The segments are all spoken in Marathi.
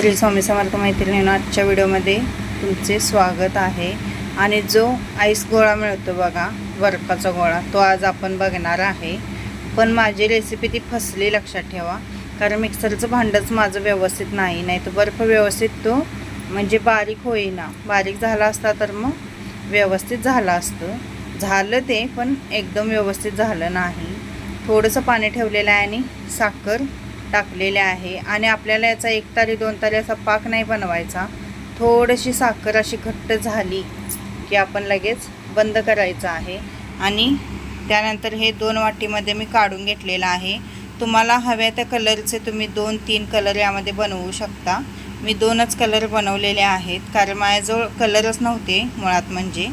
श्री स्वामी समर्थ मैत्रिणी आजच्या व्हिडिओमध्ये तुमचे स्वागत आहे. आणि जो आईस गोळा मिळतो बघा बर्फाचा गोळा तो आज आपण बघणार आहे. पण माझी रेसिपी ती फसली लक्षात ठेवा. कारण मिक्सरचं भांडंच माझं व्यवस्थित नाही नाही तर बर्फ व्यवस्थित तो म्हणजे बारीक होईना. बारीक झाला असता तर मग व्यवस्थित झालं असतं. झालं ते पण एकदम व्यवस्थित झालं नाही. थोडंसं पाणी ठेवलेलं आहे आणि साखर टाकलेले आहे आणि आपल्याला याचा एक तारी दोन तारी असा पाक नाही बनवायचा. थोडीशी साखर अशी घट्ट झाली की आपण लगेच बंद करायचं आहे. आणि त्यानंतर हे दोन वाटीमध्ये मी काढून घेतलेलं आहे. तुम्हाला हव्या त्या कलरचे तुम्ही दोन तीन कलर यामध्ये बनवू शकता. मी दोनच कलर बनवलेले आहेत. कारण माझ्याजवळ कलरच नव्हते मुळात म्हणजे.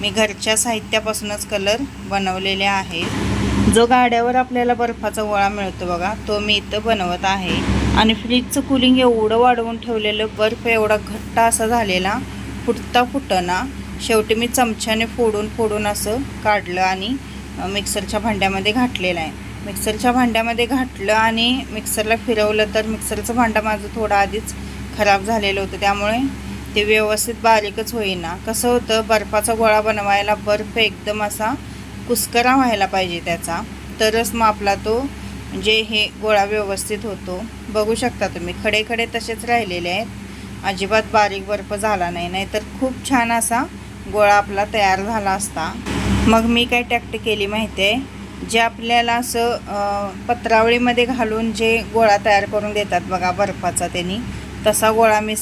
मी घरच्या साहित्यापासूनच कलर बनवलेले आहेत. जो गाड्यावर आपल्याला बर्फाचा गोळा मिळतो बघा तो मी इथं बनवत आहे. आणि फ्रीजचं कुलिंग एवढं वाढवून ठेवलेलं बर्फ एवढा घट्ट असा झालेला फुटता फुटना शेवटी मी चमच्याने फोडून फोडून असं काढलं आणि मिक्सरच्या भांड्यामध्ये घातलेलं आहे. मिक्सरच्या भांड्यामध्ये घातलं आणि मिक्सरला फिरवलं तर मिक्सरचं भांडं माझं थोडं आधीच खराब झालेलं होतं. त्यामुळे ते व्यवस्थित बारीकच होईना. कसं होतं बर्फाचा गोळा बनवायला बर्फ एकदम असा कुस्करा व्हायला पाहिजे त्याचा. तरच मग आपला तो म्हणजे हे गोळा व्यवस्थित होतो. बघू शकता तुम्ही खडे खडे तसेच राहिलेले आहेत. अजिबात बारीक बर्फ झाला नाही नाहीतर खूप छान असा गोळा आपला तयार झाला असता. मग मी काय टॅक्ट केली माहिती आहे? जे आपल्याला असं पत्रावळीमध्ये घालून जे गोळा तयार करून देतात बघा बर्फाचा त्यांनी तसा गोळा मी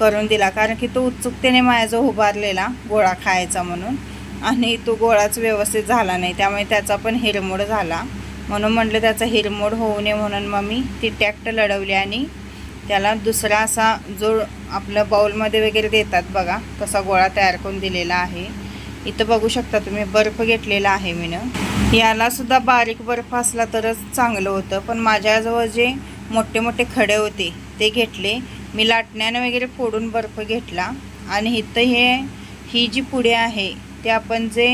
करून दिला. कारण की तो उत्सुकतेने माझ्याजवळ उभारलेला गोळा खायचा म्हणून. आणि तो गोळाच व्यवस्थित झाला नाही. त्यामुळे त्याचा पण हिरमोड झाला. म्हणून म्हटलं त्याचा हिरमोड होऊ नये म्हणून मग मी ती टॅक्ट लढवली आणि त्याला दुसरा असा जो आपलं बाऊलमध्ये वगैरे देतात बघा तसा गोळा तयार करून दिलेला आहे. इथं बघू शकता तुम्ही बर्फ घेतलेला आहे मीनं. यालासुद्धा बारीक बर्फ असला तरच चांगलं होतं पण माझ्याजवळ जे मोठे मोठे खडे होते ते घेतले. मी लाटण्यानं वगैरे फोडून बर्फ घेतला. आणि इथं हे ही जी पुढे आहे ते आपण जे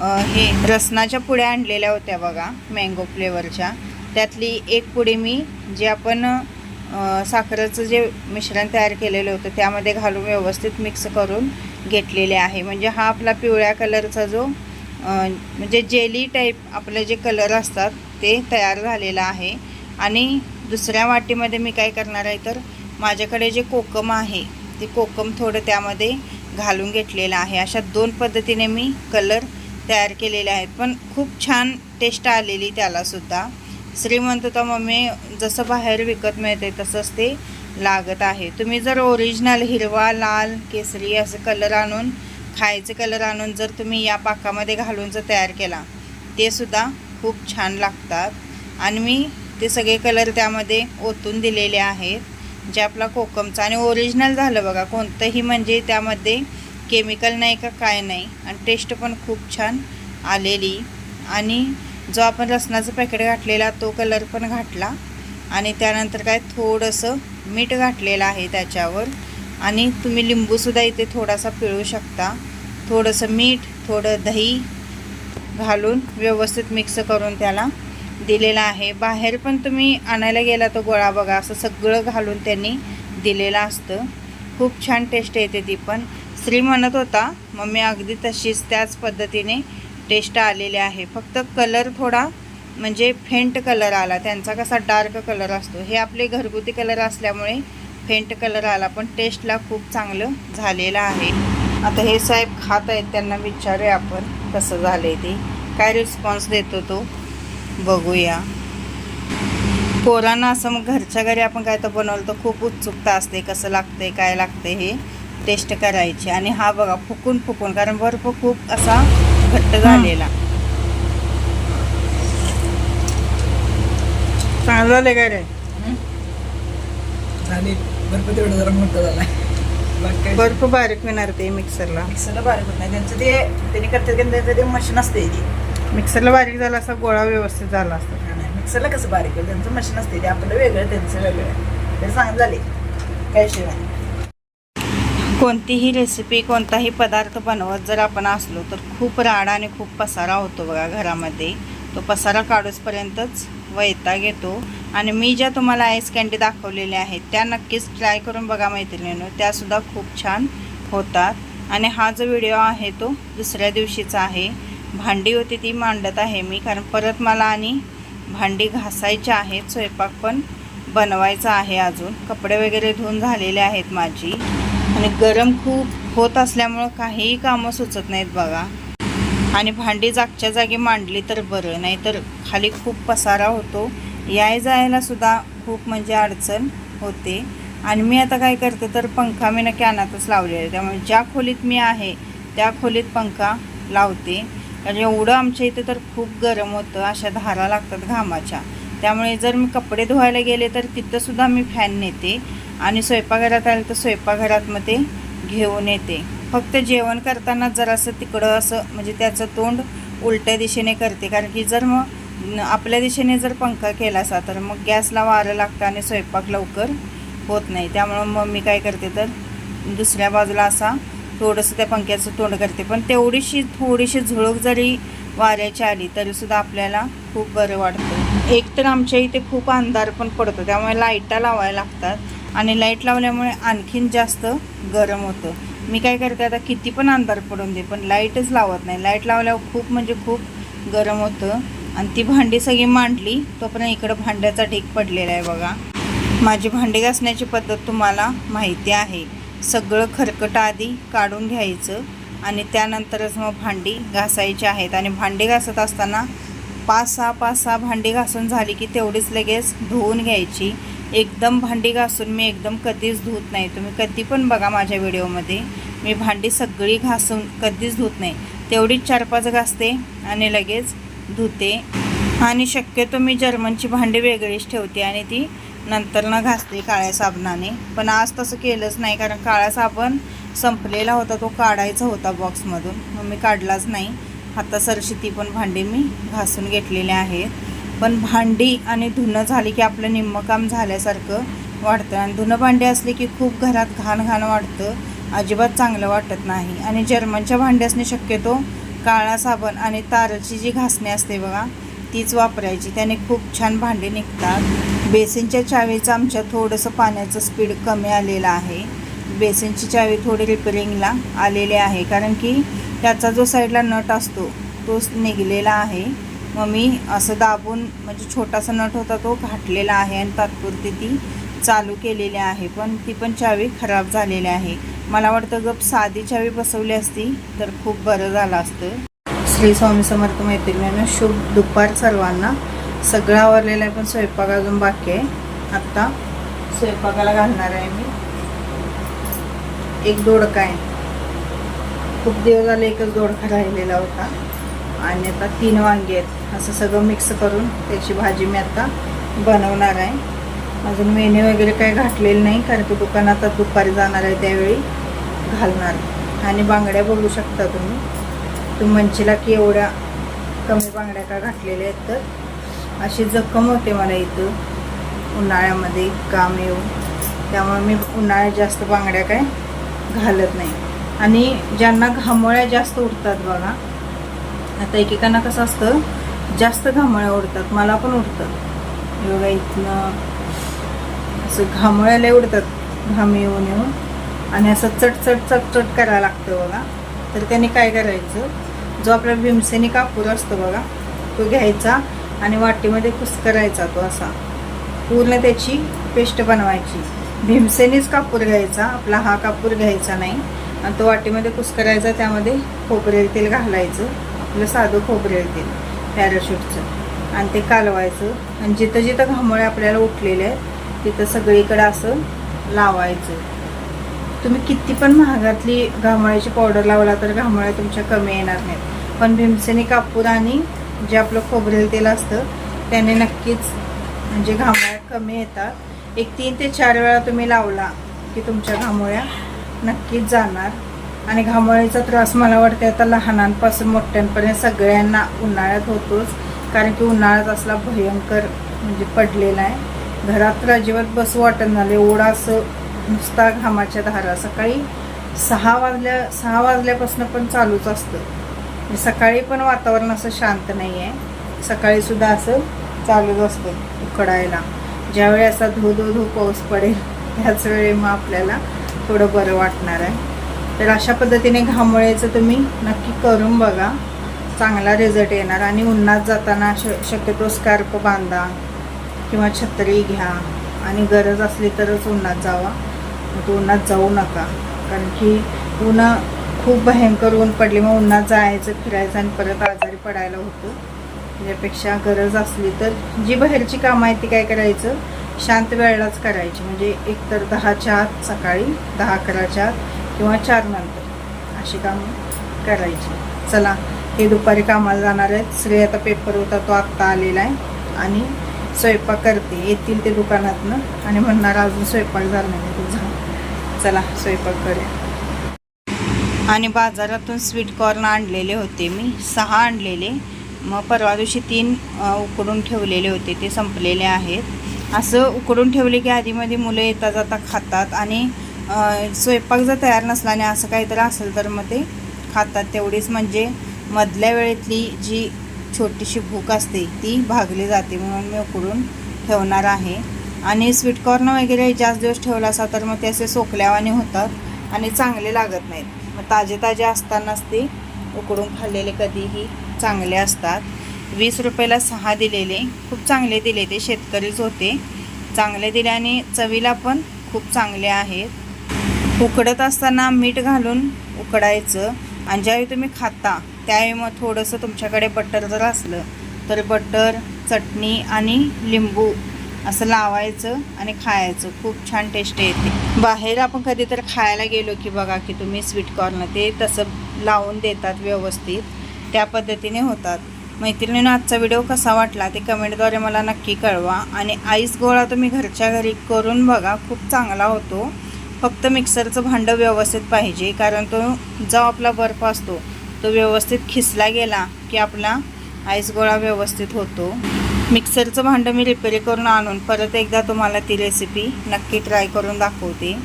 हे रसनाच्या पुड्या आणलेल्या होत्या बघा मँगो फ्लेवरच्या त्यातली एक पुडी मी जे आपण साखरेचं जे मिश्रण तयार केलेलं होतं त्यामध्ये घालून व्यवस्थित मिक्स करून घेतलेले आहे. म्हणजे हा आपला पिवळ्या कलरचा जो म्हणजे जेली टाईप आपले जे कलर असतात ते तयार झालेला आहे. आणि दुसऱ्या वाटीमध्ये मी काय करणार आहे तर माझ्याकडे जे कोकम आहे ते कोकम थोडं त्यामध्ये घालून घेतलेलं आहे. अशा दोन पद्धतीने मी कलर तयार केलेले आहेत. पण खूप छान टेस्ट आलेली त्यालासुद्धा श्रीमंत तर मम्मी जसं बाहेर विकत मिळते तसंच ते लागत आहे. तुम्ही जर ओरिजिनल हिरवा लाल केसरी असे कलर आणून खायचे कलर आणून जर तुम्ही या पाकामध्ये घालून जर तयार केला ते सुद्धा खूप छान लागतात. आणि मी ते सगळे कलर त्यामध्ये ओतून दिलेले आहेत. जे आपला कोकमचा आणि ओरिजिनल झालं बघा कोणतंही म्हणजे त्यामध्ये केमिकल नाही का काय नाही. आणि टेस्ट पण खूप छान आलेली. आणि जो आपण लसणाचं पॅकेट घातलेला तो कलर पण घातला. आणि त्यानंतर काय थोडंसं मीठ घातलेलं आहे त्याच्यावर. आणि तुम्ही लिंबूसुद्धा इथे थोडासा पिळू शकता. थोडंसं मीठ थोडं दही घालून व्यवस्थित मिक्स करून त्याला. दिलेला आहे. बाहेर पण तुम्ही आणायला गेला तो गोळा बघा. असं सगळं घालून त्यांनी दिलेलं असतं. खूप छान टेस्ट येते ती पण. श्री म्हणत होता मम्मी अगदी तशीच त्याच पद्धतीने टेस्ट आलेली आहे. फक्त कलर थोडा म्हणजे फेंट कलर आला. त्यांचा कसा डार्क कलर असतो. हे आपले घरगुती कलर असल्यामुळे फेंट कलर आला. पण टेस्टला खूप चांगलं झालेलं आहे. आता हे साहेब खात आहेत. त्यांना विचारूया आपण कसं झालं आहे ते. काय रिस्पॉन्स देतो तो? बघूया. पोरांना असं मग घरच्या घरी आपण काय तर बनवलं तर खूप उत्सुकता असते कसं लागतंय काय लागतंय हे टेस्ट करायची. आणि हा बघा फुकून फुकून कारण बर्फ खूप असा घट्ट झालेला. चांगलं झालं काय रे? झाली बर्फ तेवढं जरा मोठं झाला बाकी काय? बर्फ बारीक मिळणार ते मिक्सरला मिक्सरला बारीक होत नाही. त्यांचं ते त्यांनी करतात की त्यांचं ते मशीन असते ती. मिक्सरला बारीक झाला असा गोळा व्यवस्थित झाला असता. नाही, मिक्सरला कसं बारीक होईल त्यांचं मशीन असते ते आपलं वेगळं त्यांचं वेगळं ते चांगलं झाले. काय शिवाय कोणतीही रेसिपी कोणताही पदार्थ बनवत जर आपण असलो तर खूप राडा आणि खूप पसारा होतो बघा घरामध्ये. तो पसारा काढूसपर्यंतच वैताग येतो. आणि मी ज्या तुम्हाला आईस कॅन्डी दाखवलेल्या आहेत त्या नक्कीच ट्राय करून बघा मैत्रिणींनो. त्यासुद्धा खूप छान होतात. आणि हा जो व्हिडिओ आहे तो दुसऱ्या दिवशीचा आहे. भांडी होती ती मांडत आहे मी कारण परत मला आणि भांडी घासायची आहेत स्वयंपाक पण बनवायचा आहे अजून. कपडे वगैरे धुवून झालेले आहेत माझी. आणि गरम खूप होत असल्यामुळं काहीही कामं सुचत नाहीत बघा. आणि भांडी जागच्या जागी मांडली तर बरं नाहीतर खाली खूप पसारा होतो. याय जायला सुद्धा खूप म्हणजे अडचण होते. आणि मी आता काय करते तर पंखा मी ना कॅनातच लावलेला आहे. त्यामुळे ज्या खोलीत मी आहे त्या खोलीत पंखा लावते. कारण एवढं आमच्या इथे तर खूप गरम होतं अशा धारा लागतात घामाच्या. त्यामुळे जर मी कपडे धुवायला गेले तर तिथंसुद्धा मी फॅन नेते आणि स्वयंपाकघरात आले तर स्वयंपाकघरात मग ते घेऊन येते. फक्त जेवण करताना जरासं तिकडं असं म्हणजे त्याचं तोंड उलट्या दिशेने करते. कारण की जर मग आपल्या दिशेने जर पंखा केला असा तर मग गॅसला वारं लागतं आणि स्वयंपाक लवकर होत नाही. त्यामुळं मग मी काय करते तर दुसऱ्या बाजूला असा थोडंसं त्या पंख्याचं तोंड करते. पण तेवढीशी थोडीशी झुळूक जरी वाऱ्याची आली तरीसुद्धा आपल्याला खूप बरं वाटतं. एक तर आमच्या इथे खूप अंधार पण पडतो त्यामुळे लाईटा लावायला लागतात आणि लाइट लावल्यामुळे आणखीन जास्त गरम होतं. मी काय करते आता किती पण अंधार पडून दे पण लाईटच लावत नाही. लाइट लावल्यावर खूप म्हणजे खूप गरम होतं आणि ती भांडी सगळी मांडली तोपर्यंत इकडं भांड्याचा ढीक पडलेला आहे बघा. माझी भांडी घासण्याची पद्धत तुम्हाला माहिती आहे. सगळं खरकट आधी काढून घ्यायचं आणि त्यानंतरच मग भांडी घासायची आहेत. आणि भांडी घासत असताना पाच सहा पाच सहा भांडी घासून झाली की तेवढीच लगेच धुवून घ्यायची. एकदम भांडी घासून मी एकदम कधीच धुत नाही. तुम्ही कधी पण बघा माझ्या व्हिडिओमध्ये. मी भांडी सगळी घासून कधीच धुत नाही. तेवढीच चार पाच घासते आणि लगेच धुते. आणि शक्यतो मी जर्मनची भांडी वेगळीच ठेवते आणि ती नंतर न घासते काळ्या साबणाने. पण आज तसं केलंच नाही कारण काळा साबण संपलेला होता तो काढायचा होता बॉक्समधून. मग मी काढलाच नाही. आता सरशी ती पण भांडी मी घासून घेतलेली आहेत. पण भांडी आणि धुणं झाली की आपलं निम्मं काम झाल्यासारखं वाटतं. आणि धुणं भांडी असली की खूप घरात घाण घाण वाटतं. अजिबात चांगलं वाटत नाही. आणि जर्मनच्या भांड्यासने शक्यतो काळा साबण आणि ताराची जी घासणी असते बघा तीच वापरायची. त्याने खूप छान भांडी निघतात. बेसिनच्या चावीचं आमच्या थोडंसं पाण्याचं स्पीड कमी आलेलं आहे. बेसिनची चावी थोडी रिपेरिंगला आलेली आहे कारण की त्याचा जो साईडला नट असतो तोच निघलेला आहे. मग मी असं दाबून म्हणजे छोटासा नट होता तो घाटलेला आहे आणि तात्पुरती ती चालू केलेली आहे पण ती पण चावी खराब झालेली आहे. मला वाटतं गप साधी चावी बसवली असती तर खूप बरं झालं असतं. श्री स्वामी समर्थ मैत्रिणीनं शुभ दुपार सर्वांना. सगळं आवरलेलं आहे पण स्वयंपाक अजून बाकी आहे. आत्ता स्वयंपाकाला घालणार आहे मी. एक दोडका आहे. खूप दिवस झाले एकच दोडका राहिलेला होता. आणि आता तीन वांगे आहेत. असं सगळं मिक्स करून त्याची भाजी मी आता बनवणार आहे. अजून मेन्यू वगैरे काही घातलेलं नाही कारण की दुकानात दुपारी जाणार आहे त्यावेळी घालणार. आणि बांगड्या बघू शकता तुम्ही. तुम्ही म्हणशीला की एवढ्या कमी बांगड्या का घातलेल्या आहेत तर? अशी जखम होते मला इथं. उन्हाळ्यामध्ये काम येऊन. त्यामुळे मी उन्हाळ्यात जास्त बांगड्या काय घालत नाही. आणि ज्यांना घामोळ्या जास्त उडतात बघा आता एकेकांना कसं असतं जास्त घामोळ्या उडतात मला पण उडतात. एवढा इथनं असं घामोळ्या लय उडतात घाम येऊन येऊन. आणि असं चटचट चटचट करायला लागतं बघा. तर त्याने काय करायचं जो आपला भीमसेनी कापूर असतो बघा तो घ्यायचा आणि वाटीमध्ये कुस्करायचा तो असा. पूर्ण त्याची पेस्ट बनवायची. भीमसेनीच कापूर घ्यायचा आपला हा कापूर घ्यायचा नाही. आणि तो वाटीमध्ये कुस्करायचा त्यामध्ये खोबरेल तेल घालायचं आपलं साधं खोबरेल तेल पॅराशूटचं. आणि ते कालवायचं. आणि जिथं जिथं घामोळे आपल्याला उठलेले आहेत तिथं सगळीकडं असं लावायचं. तुम्ही किती पण महागातली घामोळ्याची पावडर लावला तर घामोळ्या तुमच्या कमी येणार नाहीत. पण भीमसेनी कापूर आणि जे आपलं खोबरेल तेल असतं त्याने नक्कीच म्हणजे घामोळ्या कमी येतात. एक तीन ते चार वेळा तुम्ही लावला की तुमच्या घामोळ्या नक्कीच जाणार. आणि घामोळ्याचा त्रास मला वाटते आता लहानांपासून मोठ्यांपर्यंत सगळ्यांना उन्हाळ्यात होतोच. कारण की उन्हाळ्यात असला भयंकर म्हणजे पडलेला आहे. घरात तर अजिबात बसू वाटत झाले ओढा असं नुसता घामाच्या धारा. सकाळी सहा वाजल्या सहा वाजल्यापासून पण चालूच असतं. सकाळी पण वातावरण असं शांत नाही आहे सकाळी सुद्धा असं चालूच असतं उकडायला. ज्यावेळी असा धो धो धो पाऊस पडेल त्याच वेळी मग आपल्याला थोडं बरं वाटणार आहे. तर अशा पद्धतीने घामोळ्याचं तुम्ही नक्की करून बघा. चांगला रिझल्ट येणार. आणि उन्हात जाताना श शक्यतो स्कार्प बांधा किंवा छत्री घ्या. आणि गरज असली तरच उन्हात जावा. मग तो उन्हात जाऊ नका. कारण की उन्हा खूप भयंकर ऊन पडली. मग उन्हात जायचं फिरायचं आणि परत आजारी पडायला होतं. त्याच्यापेक्षा गरज असली तर जी बाहेरची कामं आहेत ती काय करायचं? शांत वेळेलाच करायची. म्हणजे एकतर दहाच्या आत सकाळी दहा अकराच्या आत किंवा चार नंतर अशी कामं करायची. चला हे दुपारी कामाला जाणार आहेत. श्री आता पेपर होता तो आत्ता आलेला आहे. आणि स्वयंपाक करते. येतील ते दुकानातनं. आणि म्हणणार अजून स्वयंपाक झाला नाही तुझा चला स्वयंपाक करूया. आणि बाजारातून स्वीट कॉर्न आणलेले होते मी. सहा आणलेले. मग परवा दिवशी तीन उकडून ठेवलेले होते. ते संपलेले आहेत. असं उकडून ठेवले की आधीमध्ये मुलं येता जाता खातात आणि स्वयंपाक जर तयार नसला आणि असं काहीतरी असेल तर मग ते खातात. तेवढीच म्हणजे मधल्या वेळेतली जी छोटीशी भूक असते ती भागली जाते म्हणून मी उकडून ठेवणार आहे. आणि स्वीट कॉर्न वगैरे जास्त दिवस ठेवला असा तर मग ते असे सोकल्यावाने होतात आणि चांगले लागत नाहीत. ताजे ताजे असतानाच ते उकडून खाल्लेले कधीही चांगले असतात. वीस रुपयाला सहा दिलेले खूप चांगले दिले ते शेतकरीच होते. चांगले दिले आणि चवीला पण खूप चांगले आहेत. उकडत असताना मीठ घालून उकडायचं आणि ज्यावेळी तुम्ही खाता त्यावेळी मग थोडंसं तुमच्याकडे बटर जर असलं तर बटर चटणी आणि लिंबू असं लावायचं आणि खायचं. खूप छान टेस्ट येते. बाहेर आपण कधी तर खायला गेलो की बघा की तुम्ही स्वीट कॉर्न ते तसं लावून देतात व्यवस्थित. त्या पद्धतीने होतात. मैत्रिणीनं आजचा व्हिडिओ कसा वाटला ते कमेंटद्वारे मला नक्की कळवा. आणि आईस गोळा तुम्ही घरच्या घरी करून बघा खूप चांगला होतो. फक्त मिक्सरचं भांडं व्यवस्थित पाहिजे कारण तो जो आपला बर्फ असतो तो व्यवस्थित खिसला गेला की आपला आईस गोळा व्यवस्थित होतो. मिक्सरचं भांडं मी रिपेअर करून आणून परत एकदा तुम्हाला ती रेसिपी नक्की ट्राय करून दाखवते.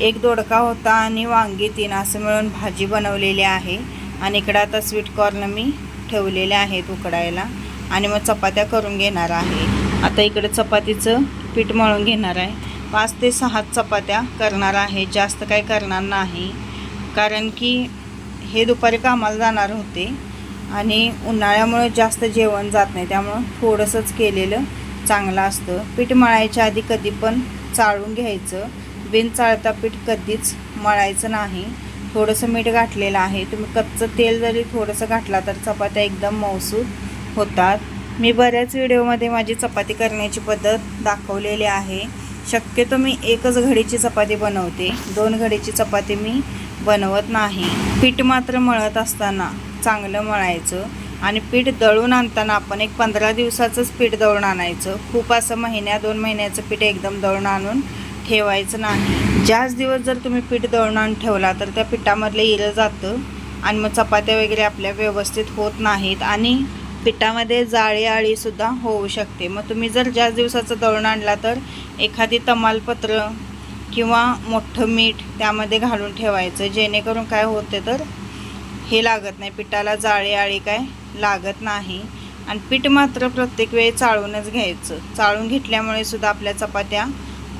एक दोडका होता आणि वांगी तीन असं मिळून भाजी बनवलेली आहे. आणि इकडं आता स्वीट कॉर्न मी ठेवलेले आहेत उकडायला. आणि मग चपात्या करून घेणार आहे. आता इकडे चपातीचं पीठ मळून घेणार आहे. पाच ते सहा चपात्या करणार आहे. जास्त काही करणार नाही. कारण की हे दुपारी कामाला जाणार होते. आणि उन्हाळ्यामुळे जास्त जेवण जात नाही त्यामुळं थोडंसंच केलेलं चांगलं असतं. पीठ मळायच्या आधी कधी पण चाळून घ्यायचं. बिन चाळता पीठ कधीच मळायचं नाही. थोडंसं मीठ घातलेलं आहे. तुम्ही कच्चं तेल जरी थोडंसं घातला तर चपात्या एकदम मौसूद होतात. मी बऱ्याच व्हिडिओमध्ये माझी चपाती करण्याची पद्धत दाखवलेली आहे. शक्यतो मी एकच घडीची चपाती बनवते. दोन घडीची चपाती मी बनवत नाही. पीठ मात्र मळत असताना चांगलं मळायचं आणि पीठ दळून आणताना आपण एक पंधरा दिवसाचंच पीठ दळून आणायचं. खूप असं महिन्या दोन महिन्याचं पीठ एकदम दळून आणून ठेवायचं नाही. जास्त दिवस जर तुम्ही पीठ दळून आणून ठेवला तर त्या पिठामधलं इरं जातं आणि मग चपात्या वगैरे आपल्या व्यवस्थित होत नाहीत आणि पिठामध्ये जाळी आळीसुद्धा होऊ शकते. मग तुम्ही जर जास्त दिवसाचं दळून आणला तर एखादी तमालपत्र किंवा मोठं मीठ त्यामध्ये घालून ठेवायचं. जेणेकरून काय होते तर हे लागत नाही. पिठाला जाळी आळी काय लागत नाही. आणि पीठ मात्र प्रत्येक वेळी चाळूनच घ्यायचं. चाळून घेतल्यामुळे सुद्धा आपल्या चपात्या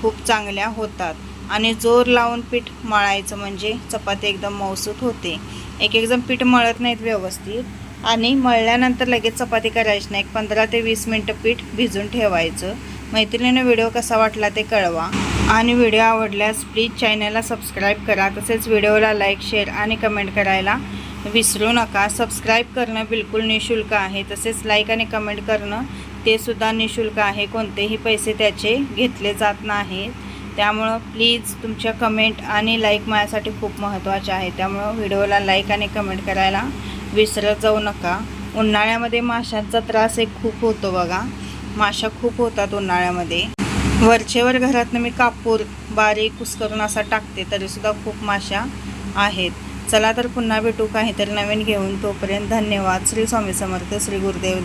खूप चांगल्या होतात. आणि जोर लावून पीठ मळायचं म्हणजे चपाती एकदम मौसूत होते. एक एक जण पीठ मळत नाहीत व्यवस्थित. आणि मळल्यानंतर लगेच चपाती करायची नाही. एक पंधरा ते वीस मिनटं पीठ भिजून ठेवायचं. मैत्रिणीनं व्हिडिओ कसा वाटला ते कळवा. आणि व्हिडिओ आवडल्यास प्लीज चॅनलला सबस्क्राईब करा तसेच व्हिडिओला लाईक शेअर आणि कमेंट करायला विसरू नका. सबस्क्राईब करणं बिलकुल निशुल्क आहे तसेच लाईक आणि कमेंट करणं ते सुद्धा निशुल्क आहे. कोणतेही पैसे त्याचे घेतले जात नाहीत. त्यामुळं प्लीज तुमच्या कमेंट आणि लाईक माझ्यासाठी खूप महत्त्वाचे आहे. त्यामुळं व्हिडिओला लाईक आणि कमेंट करायला विसरत जाऊ नका. उन्हाळ्यामध्ये माशांचा त्रास एक खूप होतो बघा. माशा खूप होतात उन्हाळ्यामध्ये. वरचेवर घरातनं मी कापूर बारीक कुस्करून असा टाकते तरीसुद्धा खूप माशा आहेत. चला तर पुन्हा भेटू काहीतरी नवीन घेऊन. तोपर्यंत धन्यवाद. श्री स्वामी समर्थ श्री गुरुदेव.